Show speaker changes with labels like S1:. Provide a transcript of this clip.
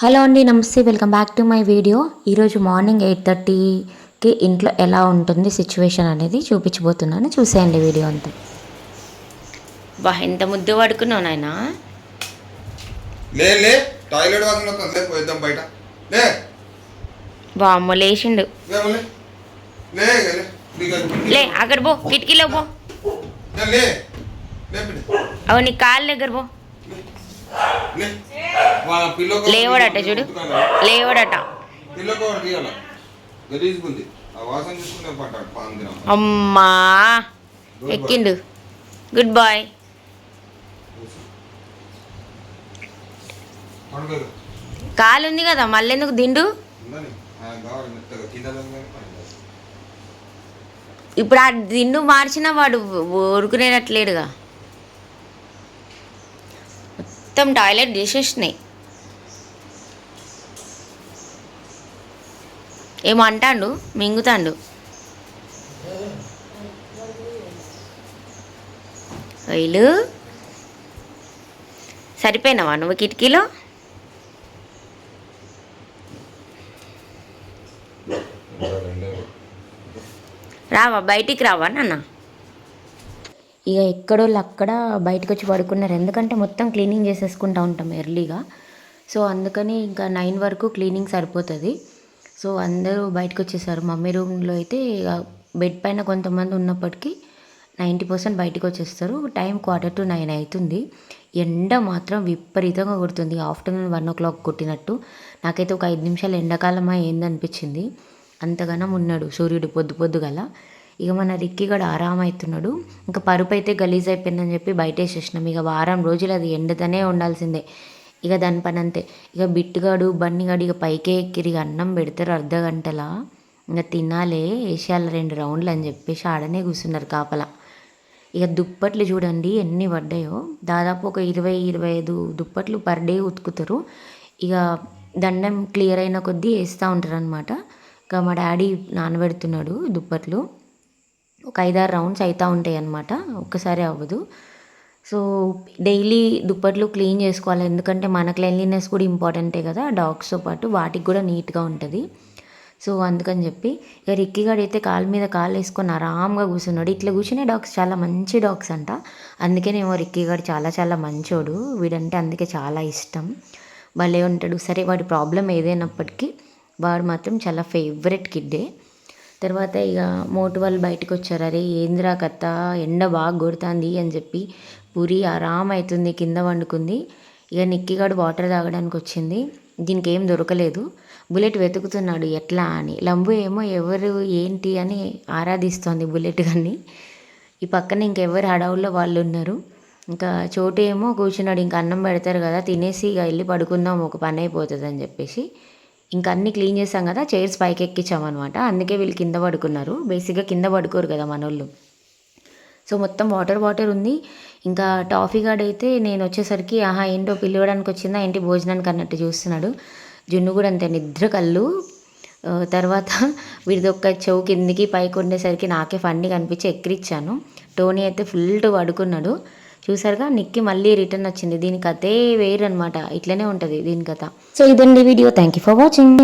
S1: Hello అండి నమస్తే. Welcome back to my video. ఈరోజు మార్నింగ్ ఎయిట్ థర్టీకి ఇంట్లో ఎలా ఉంటుంది సిచ్యువేషన్ అనేది చూపించబోతున్నాను. చూసేయండి వీడియో అంతా. బా ఎంత ముద్దు పడుకున్నావు నాయన?
S2: లే టాయిలెట్ పోయిద్దాం బయట.
S1: బామ్మ లేచిండు.
S2: లే
S1: అక్కడ పో కిటికీలో పో. అవు నీ కాళ్ళు దగ్గర పో. లేవడట చూడు. లేవడట. అమ్మా. ఎక్కిండు. గుడ్ బాయ్ కాలు ఉంది కదా మళ్ళీ ఎందుకు దిండు. ఇప్పుడు ఆ దిండు మార్చినా వాడు ఊరుకునేటట్లేడుగా. మొత్తం టాయిలెట్ చేసేసినాయి ఏమో అంటాండు మింగుతాండు. వైలు సరిపోయినావా నువ్వు కిటికీలో? రావా బయటికి రావా నాన్న? ఇక ఎక్కడోళ్ళు అక్కడ బయటకు వచ్చి పడుకున్నారు. ఎందుకంటే మొత్తం క్లీనింగ్ చేసేసుకుంటా ఉంటాం ఎర్లీగా. సో అందుకని ఇంకా నైన్ వరకు క్లీనింగ్ సరిపోతుంది. సో అందరూ బయటకు వచ్చేసారు మమ్మీ రూమ్లో అయితే ఇక బెడ్ పైన కొంతమంది ఉన్నప్పటికీ నైంటీ పర్సెంట్ బయటకు వచ్చేస్తారు టైం క్వార్టర్ టు నైన్ అవుతుంది ఎండ మాత్రం విపరీతంగా కొడుతుంది. ఆఫ్టర్నూన్ వన్ ఓ క్లాక్ కొట్టినట్టు. నాకైతే ఒక ఐదు నిమిషాలు ఎండాకాలమా ఏందనిపించింది. అంతగానం ఉన్నాడు సూర్యుడు పొద్దు పొద్దుగల. ఇక మన రిక్కి కూడా ఆరాం అవుతున్నాడు ఇంకా పరుపు అయితే గలీజ్ అయిపోయిందని చెప్పి బయట వేసేసినాం ఇక వారం రోజులు అది ఎండతోనే ఉండాల్సిందే. ఇక దాని పని అంతే. ఇక బిట్టుగాడు బన్నిగాడు ఇక పైకే ఎక్కిరి. ఇక అన్నం పెడతారు అర్ధ గంటలా. ఇంకా తినాలే వేసేయాలి రెండు రౌండ్లు అని చెప్పేసి ఆడనే కూర్చున్నారు కాపలా. ఇక దుప్పట్లు చూడండి ఎన్ని పడ్డాయో. దాదాపు ఒక ఇరవై ఇరవై ఐదు దుప్పట్లు పర్ డే ఉతుకుతారు. ఇక దండం క్లియర్ అయిన కొద్దీ వేస్తూ ఉంటారు అనమాట ఇక మా డాడీ నానబెడుతున్నాడు దుప్పట్లు. ఒక ఐదారు రౌండ్స్ అవుతూ ఉంటాయి అన్నమాట ఒక్కసారి అవ్వదు. సో డైలీ దుప్పట్లు క్లీన్ చేసుకోవాలి. ఎందుకంటే మన క్లెన్లీనెస్ కూడా ఇంపార్టెంటే కదా డాగ్స్తో పాటు. వాటికి కూడా నీట్గా ఉంటుంది. సో అందుకని చెప్పి ఇక రిక్కిగాడు అయితే కాలు మీద కాలు వేసుకొని ఆరామ్గా కూర్చున్నాడు. ఇట్లా కూర్చునే డాగ్స్ చాలా మంచి డాగ్స్ అంట. అందుకేనేమో రిక్కిగాడు చాలా చాలా మంచోడు. వీడంటే అందుకే చాలా ఇష్టం. భలే ఉంటాడు. సరే వాడి ప్రాబ్లం ఏదైనప్పటికీ వాడు మాత్రం చాలా ఫేవరెట్ కిడ్డే. తర్వాత ఇక మోటు వాళ్ళు బయటకు వచ్చారు అరే ఏందిరా కథ? ఎండ బాగా కొడుతుంది అని చెప్పి పూరి ఆరామ్ అవుతుంది కింద వండుకుంది. ఇక నిక్కిగాడు వాటర్ తాగడానికి వచ్చింది దీనికి ఏం దొరకలేదు. బుల్లెట్ వెతుకుతున్నాడు ఎట్లా అని. లంబు ఏమో ఎవరు ఏంటి అని ఆరాధిస్తోంది బుల్లెట్ కానీ ఈ పక్కన ఇంకెవరు హడావుల్లో వాళ్ళు ఉన్నారు ఇంకా చోటు ఏమో కూర్చున్నాడు ఇంకా అన్నం పెడతారు కదా తినేసి ఇక వెళ్ళి పడుకుందాం ఒక పని అయిపోతుంది అని చెప్పేసి. ఇంకా అన్నీ క్లీన్ చేసాం కదా చైర్స్ పైకి ఎక్కించామన్నమాట అందుకే వీళ్ళు కింద పడుకున్నారు. బేసిక్గా కింద పడుకోరు కదా మనోళ్ళు. సో మొత్తం వాటర్ వాటర్ ఉంది. ఇంకా టాఫీ గార్డ్ అయితే నేను వచ్చేసరికి ఆహా ఏంటో పిలవడానికి వచ్చిందా ఏంటి భోజనానికి అన్నట్టు చూస్తున్నాడు. జున్ను కూడా అంతే నిద్ర కళ్ళు. తర్వాత వీడిది ఒక్క చెవు కిందికి పైకి ఉండేసరికి నాకే ఫండి కనిపించి ఎక్కిరిచ్చాను. టోనీ అయితే ఫుల్ పడుకున్నాడు. చూసారుగా నిక్కి మళ్ళీ రిటర్న్ వచ్చింది. దీని కథే వేరు అనమాట ఇట్లనే ఉంటుంది దీని కథ. సో ఇదండి video. Thank you for watching